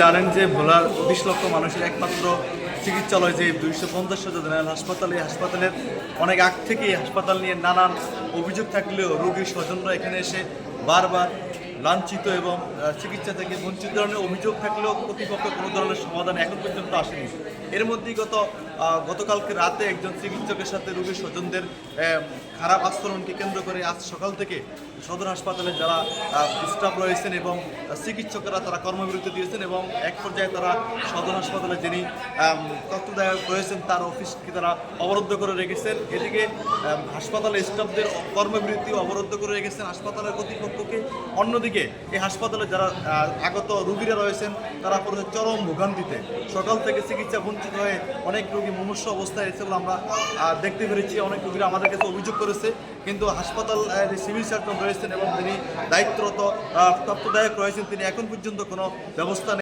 জানেন যে ভোলার বিশ লক্ষ মানুষের একমাত্র চিকিৎসালয় যে দুইশো পঞ্চাশ জেনারেল হাসপাতাল, এই হাসপাতালের অনেক আগ থেকেই হাসপাতাল নিয়ে নানান অভিযোগ থাকলেও রোগীর স্বজনরা এখানে এসে বারবার লাঞ্ছিত এবং চিকিৎসা থেকে বঞ্চিত ধরনের অভিযোগ থাকলেও কর্তৃপক্ষ কোনো ধরনের সমাধান এখন পর্যন্ত আসেনি। এর মধ্যেই গত গতকালকে রাতে একজন চিকিৎসকের সাথে রোগীর স্বজনদের খারাপ আচরণকে কেন্দ্র করে আজ সকাল থেকে সদর হাসপাতালে যারা স্টাফ রয়েছেন এবং চিকিৎসকেরা তারা কর্মবিরতি দিয়েছেন এবং এক পর্যায়ে তারা সদর হাসপাতালে যিনি আম, তত্ত্বাবধায়ক রয়েছেন তার অফিসকে তারা অবরুদ্ধ করে রেখেছেন। এদিকে হাসপাতালে স্টাফদের কর্মবিরতি অবরুদ্ধ করে রেখেছেন। হাসপাতালের কর্তৃপক্ষকে অন্যদিকে এই হাসপাতালে যারা আগত রুগীরা রয়েছেন, তারা পড়েছে চরম ভোগান্তিতে। সকাল থেকে চিকিৎসা বঞ্চিত হয়ে অনেক রোগী মুমূর্ষ অবস্থায় এসে আমরা দেখতে পেরেছি। অনেক রোগীরা আমাদের কাছে অভিযোগ করেছে, কিন্তু হাসপাতাল যে সিভিল সার্জন রয়েছেন এবং তিনি দায়িত্বরত তত্ত্বদায়ক রয়েছেন, তিনি এখন পর্যন্ত কোনো ব্যবস্থা